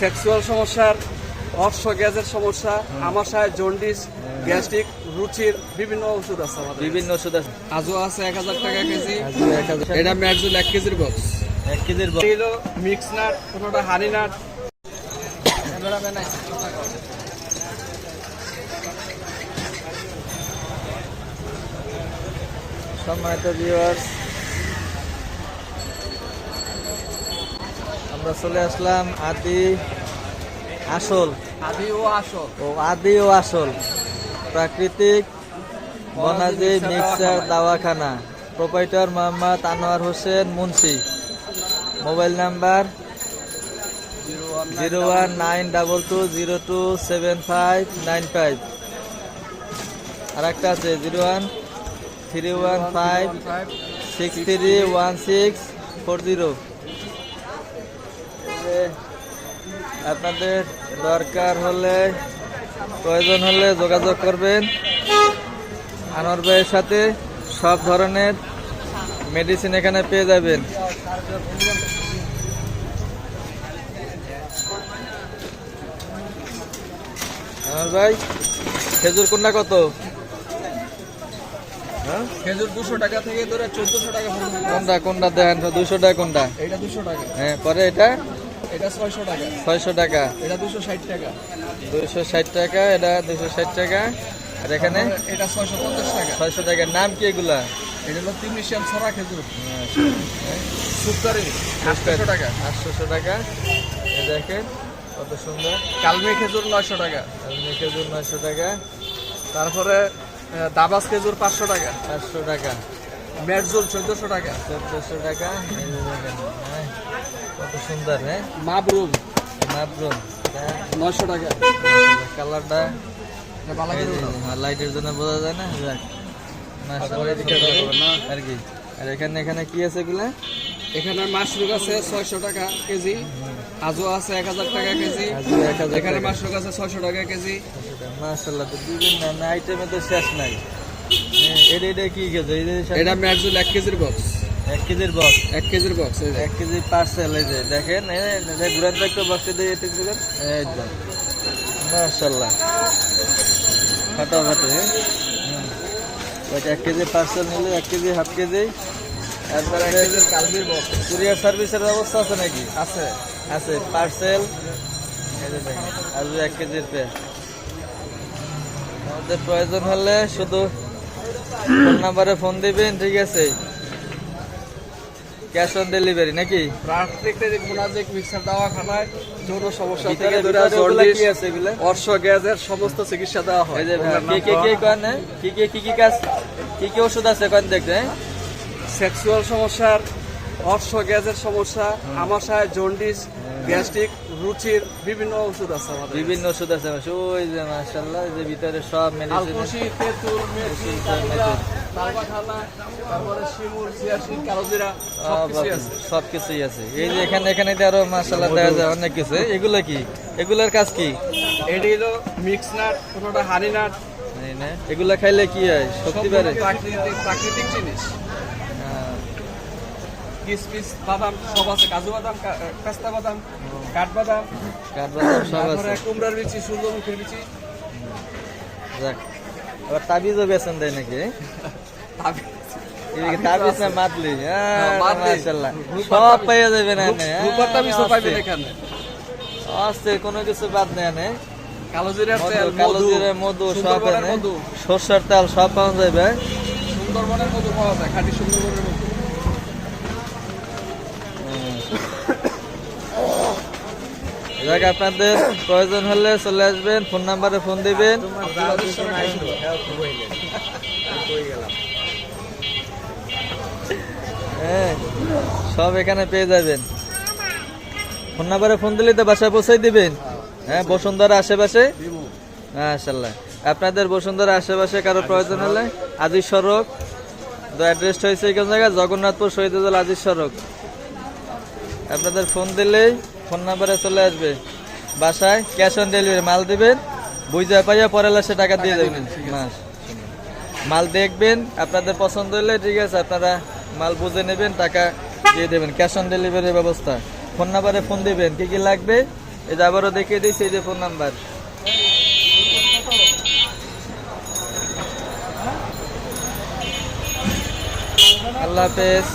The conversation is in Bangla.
সেক্সুয়াল সমস্যার অর্শ গ্যাসের সমস্যা আমাশায় জন্ডিস গ্যাস্ট্রিক রুচির বিভিন্ন ওষুধ আছে আমাদের বিভিন্ন ওষুধ আছে। আজও আছে এক হাজার টাকা কেজি। আজও 1000 এটা ম্যাটজুল এক কেজির বক্স। এক কেজির বক্স। ছিল মিক্স নাট কোনোটা হানি নাট। সম্মানিত ভিউয়ার্স আমরা চলে আসলাম আদি আসল। আদি ও আসল। ও আদি ও আসল। প্রাকৃতিক বনাজি mixer Dawakhana. Proprietor Mohammad Anwar Hossain Munshi. Mobile number zero one nine double two zero two seven five nine five. আর একটা আছে zero one three one five six three one six four zero. আপনাদের দরকার হলে প্রয়োজন হলে যোগাযোগ করবেন। আনোয়ার ভাইয়ের সাথে সব ধরনের মেডিসিন এখানে পেয়ে যাবেন। আনোয়ার ভাই খেজুর কোনটা কত? হ্যাঁ? খেজুর দুশো টাকা থেকে ধরে চোদ্দশো টাকা কোনটা কোনটা দেন? দুশো টাকা কোনটা? এটা দুশো টাকা। হ্যাঁ পরে এটা? এটা ছয়শো টাকা। ছয়শো টাকা। এটা দুশো ষাট টাকা। দুইশো ষাট টাকা এটা দুইশো ষাট টাকা। আর এখানে? এটা টাকা। ছয়শো টাকা। নাম কি এগুলা? এটা হলো ছড়া খেজুর। সুপারি। আটশো টাকা। টাকা। এই দেখেন কত সুন্দর। কালমি খেজুর নয়শো টাকা। আলমি খেজুর নয়শো টাকা। তারপরে দাবাস খেজুর পাঁচশো টাকা। পাঁচশো টাকা। মেটজুল চোদ্দশো টাকা। চোদ্দশো টাকা। এই দেখেন হ্যাঁ, কত সুন্দর হ্যাঁ? মাবরুম। মাপরুম নয়শো টাকা। কালারটা লাইটের জন্য বোঝা যায় না? যাক। আর কি? আর এখানে এখানে কি আছে এগুলা? এখানে মাশরুম আছে ছয়শো টাকা কেজি। আজও আছে এক হাজার টাকা কেজি। আজও 1000 এখানে মাশরুম আছে ছয়শো টাকা কেজি। মাশাল্লাহ তো বিভিন্ন আইটেমে তো শেষ নাই। হ্যাঁ, এটা এটা কি সামনে- এটা ম্যাটজুল এক কেজির বক্স এক কেজির বক্স এক কেজির বক্স এক কেজি পার্সেল এই যে দেখেন বক্সে দিয়ে এটা ফাটাফাটি হ্যাঁ। এক কেজি পার্সেল নিলে এক কেজি হাফ কেজি। একবার এক কেজির কালবির বক্স কুরিয়ার সার্ভিসের ব্যবস্থা আছে নাকি? আছে। আছে পার্সেল আর এক কেজির পে আমাদের প্রয়োজন হলে শুধু ফোন নাম্বারে ফোন দিবেন ঠিক আছে? ক্যাশ অন ডেলিভারি নাকি? প্রাকৃতিক মোনাজিক মিক্সার দাওয়াখানায় যৌন সমস্যা থেকে ভিতরে জন্ডিস আছে এগুলা? অর্শ গ্যাসের সমস্ত চিকিৎসা দেওয়া হয়। এই যে ভাই, ওনার কে নাম কে কে পাওয়া। কন কি কি কি কি কাজ? কি কি ওষুধ আছে কন দেখতে? সেক্সুয়াল সমস্যার অর্শ গ্যাসের সমস্যা আমাশায় জন্ডিস গ্যাস্ট্রিক রুচির বিভিন্ন ওষুধ আছে আমাদের বিভিন্ন ওষুধ আছে ওই যে মাশাআল্লাহ যে ভিতরে সব মেডিসিন সব কিছুই আছে। এই যে এখানে এখানে আরও দেখা যায় অনেক কিছু। এগুলো কি? এগুলোর কাজ কি? এটি হলো মিক্স নাট কোনোটা হানি নাট এই এগুলা খাইলে কি হয়? শক্তি বাড়ে। প্রাকৃতিক জিনিস। হ্যাঁ। কিসমিস বাদাম সব আছে। কাজু বাদাম পেস্তা বাদাম কাঠবাদাম কাঠবাদাম সব আছে। কুমড়ার বিচি সূর্যমুখীর বিচি। যাক আবার তাবিজও বেছেন দেয় নাকি? মাতলি হ্যাঁ। সব হ্যাঁ, কোনো কিছু বাদ নেই মধু, সব সর্ষের তেল সব পাওয়া যাবে। সুন্দরবনের মধু পাওয়া যায় খাঁটি সুন্দরবনের মধু। যাক আপনাদের প্রয়োজন হলে চলে আসবেন ফোন নাম্বারে ফোন দিবেন। হ্যাঁ সব এখানে পেয়ে যাবেন। ফোন নাম্বারে ফোন দিলে তো বাসায় পৌঁছাই দিবেন। হ্যাঁ বসুন্ধরা আশেপাশে? মাশাল্লাহ আপনাদের বসুন্ধরা আশেপাশে কারও প্রয়োজন হলে আজিজ সড়ক। তো অ্যাড্রেসটা হয়েছে কোন জায়গায় জগন্নাথপুর শহীদুল আজিজ সড়ক। আপনাদের ফোন দিলেই ফোন নাম্বারে চলে আসবে। বাসায় ক্যাশ অন ডেলিভারি, মাল দিবেন, বুঝা পাইয়া পরে লাসে টাকা দিয়ে দেবেন। মাস মাল দেখবেন, আপনাদের পছন্দ হলে ঠিক আছে, আপনারা মাল বুঝে নেবেন, টাকা দিয়ে দেবেন। ক্যাশ অন ডেলিভারির ব্যবস্থা। ফোন নাম্বারে ফোন দেবেন। কি কি লাগবে? এই যে আবারও দেখিয়ে দিই এই যে ফোন নাম্বার আল্লাহ হাফেজ।